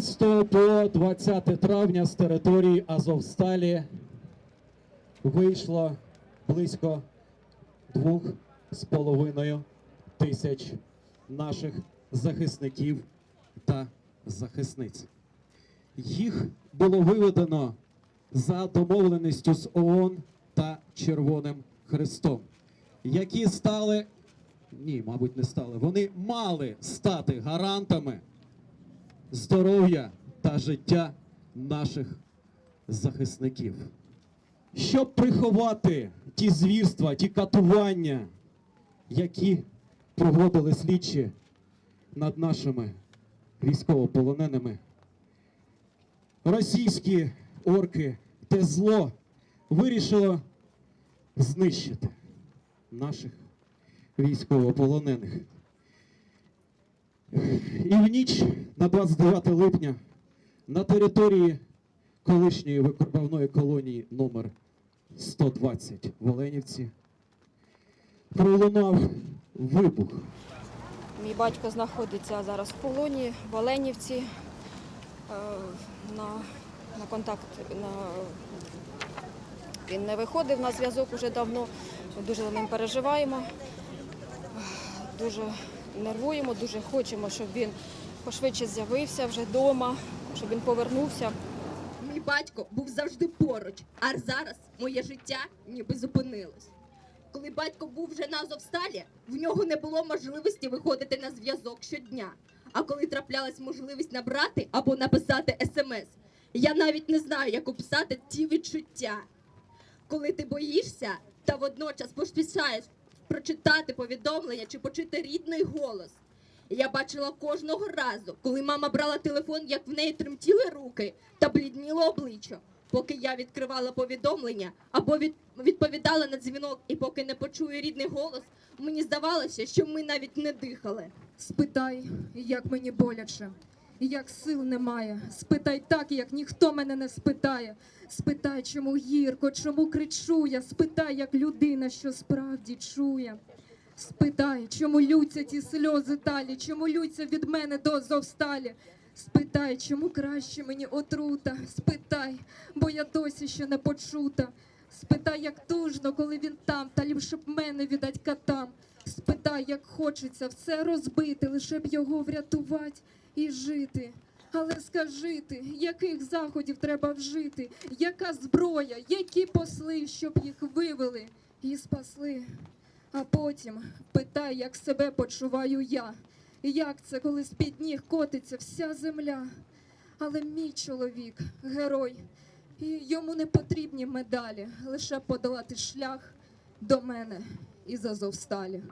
17 по 20 травня з території Азовсталі вийшло близько двох з половиною тисяч наших захисників та захисниць. Їх було виведено за домовленістю з ООН та Червоним Хрестом, які стали, ні, мабуть, не стали, вони мали стати гарантами здоров'я та життя наших захисників. Щоб приховати ті звірства, ті катування, які проводили слідчі над нашими військовополоненими, російські орки, те зло вирішило знищити наших військовополонених. І в ніч на 29 липня на території колишньої викопавної колонії номер 120 в Оленівці пролунав вибух. Мій батько знаходиться зараз в полоні в Оленівці. Е, На, на контакт на... він не виходив на зв'язок уже давно. Дуже за ним переживаємо, дуже нервуємо, дуже хочемо, щоб він пошвидше з'явився вже вдома, щоб він повернувся. Мій батько був завжди поруч, а зараз моє життя ніби зупинилось. Коли батько був вже на Азовсталі, в нього не було можливості виходити на зв'язок щодня. А коли траплялась можливість набрати або написати смс, я навіть не знаю, як описати ті відчуття. Коли ти боїшся та водночас поспішаєш прочитати повідомлення чи почути рідний голос. Я бачила кожного разу, коли мама брала телефон, як в неї тремтіли руки та блідніло обличчя. Поки я відкривала повідомлення або від, відповідала на дзвінок, і поки не почую рідний голос, мені здавалося, що ми навіть не дихали. Спитай, як мені боляче, як сил немає. Спитай так, як ніхто мене не спитає. Спитай, чому гірко, чому кричу я. Спитай, як людина, що справді чує. Спитай, чому лються ті сльози талі, чому лються від мене до зовсталі. Спитай, чому краще мені отрута. Спитай, бо я досі ще не почута. Спитай, як тужно, коли він там, та ліпше б мене віддать катам. Спитай, як хочеться все розбити, лише б його врятувати і жити. Але скажи ти, яких заходів треба вжити, яка зброя, які посли, щоб їх вивели і спасли. А потім питай, як себе почуваю я, як це, коли з-під ніг котиться вся земля. Але мій чоловік, герой, і йому не потрібні медалі, лише подолати шлях до мене і Азовсталі.